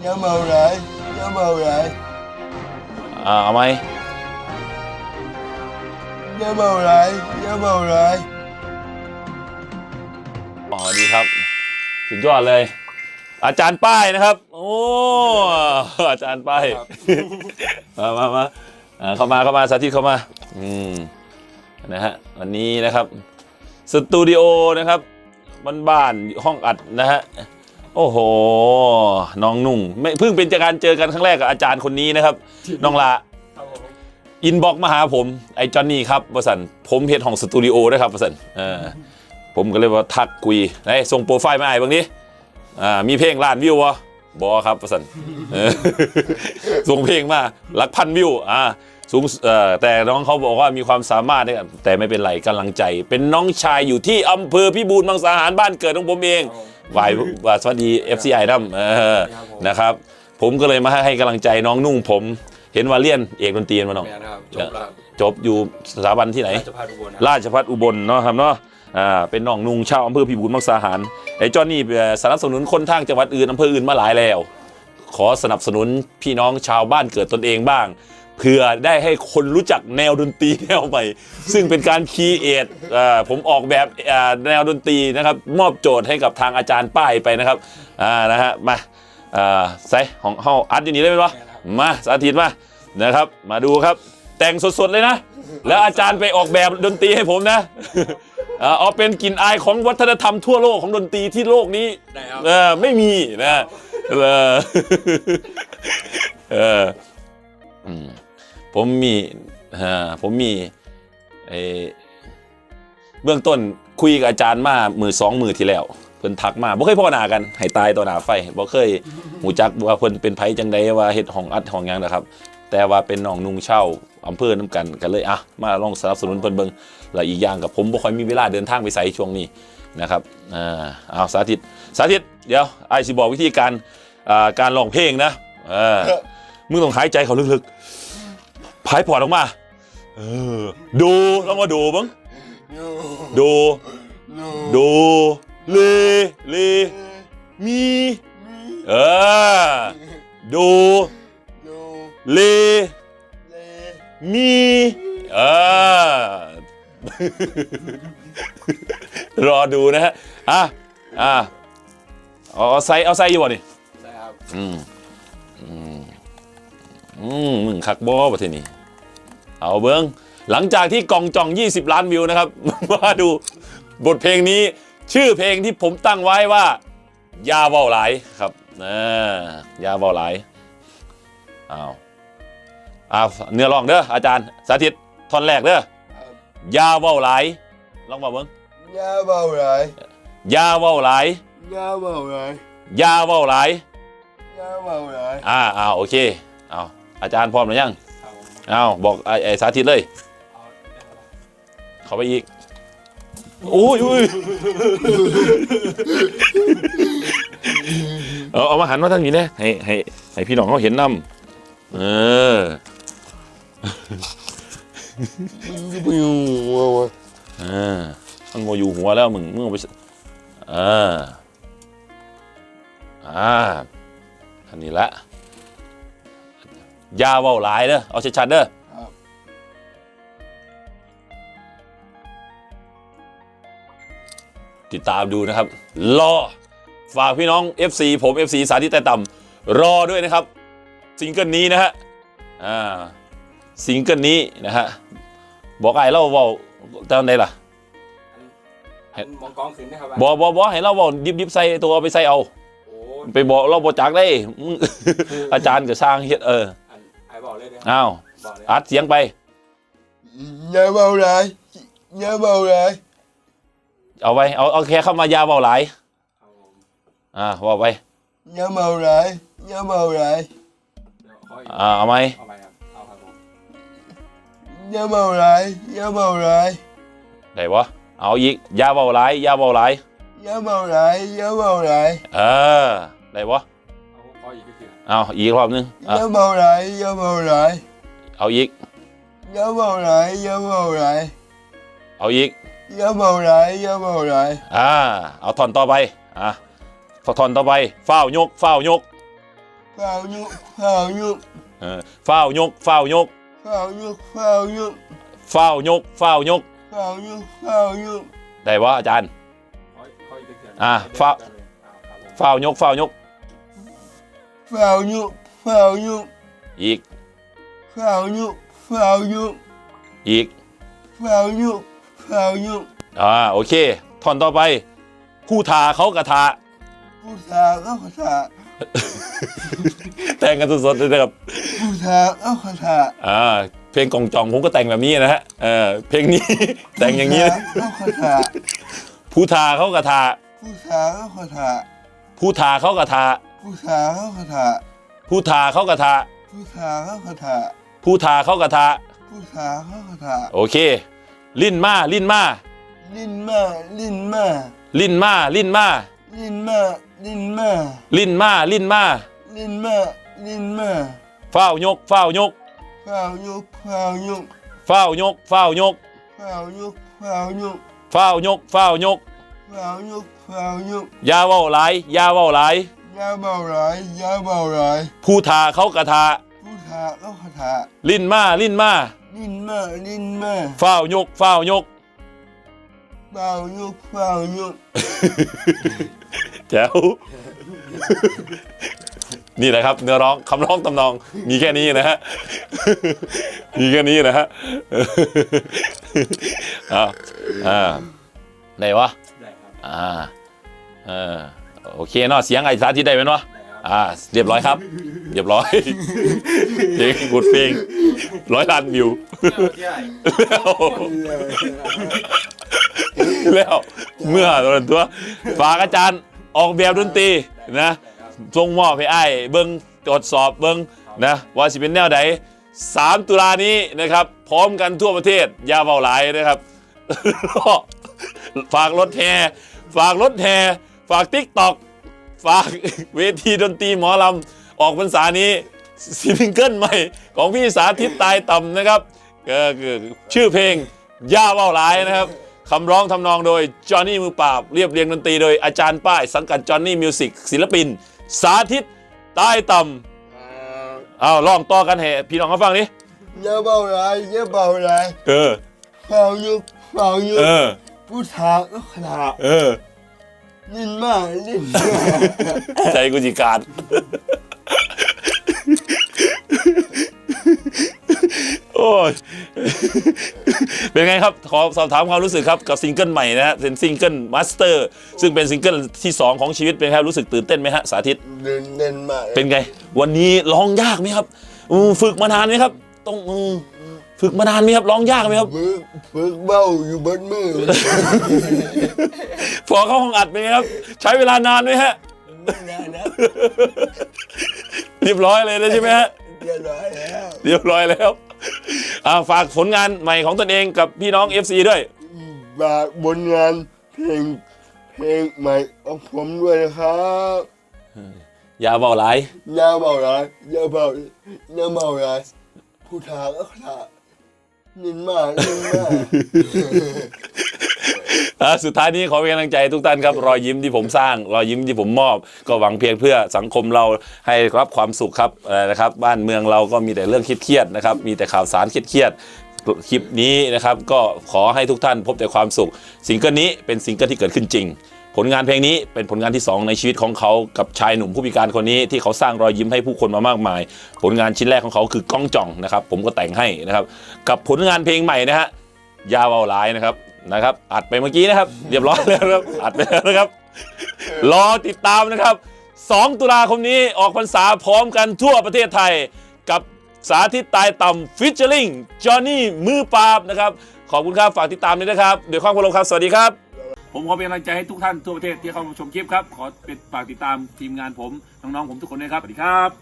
อย่าเมาหลายอย่าเมาหลายอ่าเอาไหมอย่าเมาหลายอย่าเมาหลายอ๋อดีครับ สุดยอดเลย อาจารย์ป้ายนะครับ โอ้อาจารย์ป้าย มามามาอ่าเข้ามาเข้ามาสาธิตเข้ามาอืมนะฮะวันนี้นะครับสตูดิโอนะครับบ้านๆห้องอัดนะฮะ โอ้โห น้องนุ่งไม่เพิ่งเป็นจากการเจอกันครั้งแรกกับอาจารย์คนนี้นะครับ น้องละครับผมอินบ็อกมาหาผม ไอ้จอนนี่ครับประสันผมเฮ็ดห้องสตูดิโอด้วยครับประสันเออผมก็เลยว่าทักคุยไอ้ส่งโปรไฟล์มาให้บางนี้อ่ามีเพลงล้านวิววะบอครับประสันเออส่งเพลงมาหลักพันวิวอ่า สูงเอ่อแต่น้องเขาบอกว่ามีความสามารถเนี่ยแต่ไม่เป็นไรกำลังใจ เป็นน้องชายอยู่ที่อำเภอพิบูลมังสาหารบ้านเกิดของผมเองครับผมวายวาสวัสดี FCI ดัมเออครับผมนะครับ ผมก็เลยมาให้กำลังใจน้องนุ่งผม เห็นว่าเรียนเอกดนตรีมาเนาะแม่นะครับจบแล้วจบอยู่สถาบันที่ไหน ราชพัฒอุบลครับราชพัฒอุบลเนาะครับเนาะอ่าเป็นน้องนุ่งชาวอำเภอพิบูลมังสาหารไอ้จอนนี่เอ่อสนับสนุนคนทางจังหวัดอื่นอำเภออื่นมาหลายแล้ว ขอสนับสนุนพี่น้องชาวบ้านเกิดตนเองบ้าง เพื่อได้ให้คนรู้จักแนวดนตรีแนวใหม่ ซึ่งเป็นการคีเอทผมออกแบบอ่าแนวดนตรีนะครับ มอบโจทย์ให้กับทางอาจารย์ป้ายไปนะครับอ่านะฮะมาอ่าใส่ของเฮาอัดอยู่นี่ได้ไหมวะมาสาธิตมานะครับ มาดูครับ แต่งสดๆเลยนะ แล้วอาจารย์ไปออกแบบดนตรีให้ผมนะเอ่อเอาเป็นกลิ่นอายของวัฒนธรรมทั่วโลกของดนตรีที่โลกนี้ได้ครับเออไม่มีนะเออเอออืม ผมมีผมมีไอเบื้องต้นคุยกับอาจารย์มามือสองมือที่แล้ว เพิ่นทักมาบ่เคยพ่อหนากันให้ตายต่อหน้าไฟบ่เคยหูจักว่าเพิ่นเป็นไผจังใดว่าเฮ็ดห้องอัดห้องหยังนะครับ แต่ว่าเป็นน้องนุงเช่าอำเภอน้ำกันกันเลยอะมาลองสนับสนุนเพิ่นเบิ่งแล้วอีกอย่างกับผมบ่ค่อยมีเวลาเดินทางไปไสช่วงนี้นะครับอ่าเอาสาธิตสาธิตเดี๋ยวไอ้สิบอกวิธีการอ่าการร้องเพลงนะเออมึงต้องหายใจเขาลึกๆ พายปอดออกมา เออ ดูลองมาดูบ้างอยู่ดูอยู่ดูเลเลมี เออ ดูอยู่เลเลมีเออรอดูนะฮะ อะ อะ เอาเอาใส่เอาใส่อยู่บ่นี่ได้ครับ อืมอืม อืมมึงคักบอประเทศนี้เอาเบิ้งหลังจากที่กล่องจ่อง 20 ล้านวิวนะครับ มาดูบทเพลงนี้ ชื่อเพลงที่ผมตั้งไว้ว่า ยาเบาหลายครับนะยาเบาหลายเอาเอาเนื้อร้องเด้ออาจารย์สาธิตท่อนแรกเด้อครับยาเบาหลายลองมาเบิ้งอย่าเมาหลายยาเบาหลายอย่าเมาหลายยาเบาหลายอย่าเมาหลายอ่าอ่าโอเคเอา อาจารย์พร้อมหรือยังครับผมเอาบอกไอ้ไอ้สาธิตเลยเอาได้ครับเข้าไปอีกโอ้ยอุ้ยเอาเอามาหันมาทางนี้นะให้ให้ให้พี่น้องเขาเห็นนำเออมึงจะไปอยู่หัววะเออมันโมอยู่หัวแล้วมึงมึงเอาไปสเอออ่าอันนี้ละ อยาเว้าหลายเด้อเอาชัดๆเด้อครับติดตามดูนะครับ รอ ฝากพี่น้อง FC ผม FC สาธิตแต่ต่ำรอด้วยนะครับซิงเกิลนี้นะฮะอ่าซิงเกิลนี้นะฮะบอกไอ้เราเว่าตอนไหนล่ะอันมองกล้องขึ้นนะครับบอกบอกบอกให้เราบอกดิบดิบใส่ตัวเอาไปใส่เอาโอ้ไปบอกเราบอกจักได้มึงอาจารย์ก็สร้างเฮ็ดเอออันไอ้บอก เลยเด้ออ้าวบอกเลยอัดเสียงไป อย่าเมาหลายอย่าเมาหลายเอาไปเอาเอาแค่เข้ามายาวเบาหลายครับผมอ่าว่าไปอย่าเมาหลายอย่าเมาหลายเดี๋ยวขออีกอ่าเอาไหมเอาไปครับเอาครับผมอย่าเมาหลายอย่าเมาหลายได้ปะเอาอีกอยาเบาหลายอยาเบาหลายอย่าเมาหลายอย่าเมาหลายเออได้ปะ เอาอีกรอบนึงออะย่าเมาหลายอย่าเมาหลายเอาอีกอย่าเมาหลายอย่าเมาหลายเอาอีกอย่าเมาหลายอย่าเมาหลายอ่าเอาท่อนต่อไปอะท่อนต่อไปฝ้าวยกฝ้าวยกเฝ้ายกเฝ้ายกเออเฝ้ายกเฝ้ายกเฝ้ายกเฝ้ายกเฝ้ายกเฝ้ายกเฝ้ายกเฝ้ายกได้ว่าอาจารย์ขอขออีกเถื่อนอะฟ้าเอาครับผมเฝ้ายกเฝ้ายก เฝ้ายกเฝ้ายกอีกเฝ้ายกเฝ้ายกอีกเฝ้ายกเฝ้ายกอ่าโอเคท่อนต่อไปผู้ทาเขากระทาผู้ชายก็ขอทาแต่งกันสดๆเลยนะครับผู้ชายก็ขอทาอ่าเพลงกองจองผมก็แต่งแบบนี้นะฮะเออเพลงนี้ แต่งอย่างนี้นี้นะก็ขอทาผู้ทาเขากระทาผู้ชายก็ขอทาผู้ทาเขากระทา ผู้ชายก็ขอทาผู้ทาเขากระทาผู้ชายก็ขอทาผู้ทาเขากระทาผู้ชายก็ขอทาโอเค ลิ้นมาลิ้นมาลิ้นมาลิ้นมาลิ้นมาลิ้นมาลิ้นมาลิ้นมาลิ้นมาลิ้นมาลิ้นมาลิ้นมาเฝ้ายกเฝ้ายกเฝ้ายกเฝ้ายกเฝ้ายกเฝ้ายกเฝ้ายกเฝ้ายกเฝ้ายกเฝ้ายกเฝ้ายกเฝ้ายกอยาเว้าหลายอยาเว้าหลาย ยาเบาหลายยาเบาหลายผู้ทาเขากระทาผู้ชายก็ขอทาลิ้นมาลิ้นมาลิ้นมาลิ้นมาเฝ้ายกเฝ้ายกเฝ้ายกเฝ้ายกแจ๋วนี่แหละครับเนื้อร้องคำร้องตำนองมีแค่นี้นะฮะมีแค่นี้นะฮะอ่าอ่าไหนวะได้ครับอ่าเออ โอเคเนาะเสียงไอ้สาธิตได้ไหมเนาะอ่า เรียบร้อยครับ เรียบร้อยเพลงกดเพลงร้อยล้านวิวเที่ยวแล้วเมื่อตอนตัวฝากอาจารย์ออกแบบดนตรีนะส่งมอบให้ไอ้เบิ้งตรวจสอบเบิ้งนะว่าสิเป็นแนวใด3ตุลานี้นะครับ พร้อมกันทั่วประเทศยาเบาหลายนะครับฝากรถแห่ฝากรถแห่ ฝากติ๊กตอกฝากเวทีดนตรีหมอลำออกพรรษานี้ซิงเกิลใหม่ของพี่สาธิตตายต่ำนะครับก็คือชื่อเพลงย่าเบ้าหลายนะครับคำร้องทำนองโดยจอห์นนี่มือปราบเรียบเรียงดนตรีโดยอาจารย์ป้ายสังกัดจอห์นนี่มิวสิกศิลปิน สาธิตใต้ต่ำเอาลองต่อกันให้พี่น้องเขาฟังดิยาเบาหลายยาเบาหลายเออเฝ้ายกเฝ้ายกเออผู้ชายก็ขอทาเออ ลิ้นมาลิ้นมาใจกูจิการโอ้ยเป็นไงครับขอสอบถามความรู้สึกครับกับซิงเกิลใหม่นะฮะเป็นซิงเกิลมาสเตอร์ซึ่งเป็นซิงเกิลที่2ของชีวิตเป็นไงครับรู้สึกตื่นเต้นไหมฮะสาธิตเดินเดินมาเป็นไง วันนี้ร้องยากไหมครับอืมฝึกมานานไหมครับ ต้องอืม ฝึกมานานไหมครับร้องยากไหมครับ ฝึกฝึกเบาอยู่บนมือ พอเข้าห้องอัดเป็นไงครับ ใช้เวลานานไหมฮะ ไม่นานนะเรียบร้อยเลยนะใช่ไหมฮะ เรียบร้อยแล้วเรียบร้อยแล้วอ่าฝากผลงานใหม่ของตนเองกับพี่น้อง FC ด้วย ฝากบนงานเพลงเพลงใหม่ของผมด้วยนะครับอย่าเบาหลายยาเบาหลายยาเบายาเบาหลายผู้ทาก็ขอทาลิ้ นมาลิ้นมาอ่าสุดท้ายนี้ขอเป็นกำลังใจทุกท่านครับ รอยยิ้มที่ผมสร้าง รอยยิ้มที่ผมมอบ ก็หวังเพียงเพื่อสังคมเราให้รับความสุขครับเอ่อนะครับ บ้านเมืองเราก็มีแต่เรื่องเครียดๆนะครับ มีแต่ข่าวสารเครียดๆคลิปนี้นะครับ ก็ขอให้ทุกท่านพบแต่ความสุขซิงเกิลนี้เป็นซิงเกิลที่เกิดขึ้นจริง ผลงานเพลงนี้เป็นผลงานที่ 2 ในชีวิตของเขากับชายหนุ่มผู้พิการคนนี้ที่เขาสร้างรอยยิ้มให้ผู้คนมามากมาย ผลงานชิ้นแรกของเขาคือก้องจ่องนะครับผมก็แต่งให้นะครับ กับผลงานเพลงใหม่นะฮะยาวเอาหลายนะครับนะครับ อัดไปเมื่อกี้นะครับ เรียบร้อยแล้วครับอัดไปแล้วนะครับ รอติดตามนะครับ 2 ตุลาคมนี้ออกพรรษาพร้อมกันทั่วประเทศไทย กับสาธิตตายต่ำฟิชเชอร์ลิงจอห์นนี่มือปราบนะครับขอบคุณครับฝากติดตามด้วยนะครับเดี๋ยวความเคารพครับสวัสดีครับ ผมขอเป็นกำลังใจให้ทุกท่านทั่วประเทศที่เข้ามาชมคลิปครับ ขอเป็นฝากติดตามทีมงานผม น้องๆผมทุกคนด้วยครับ สวัสดีครับ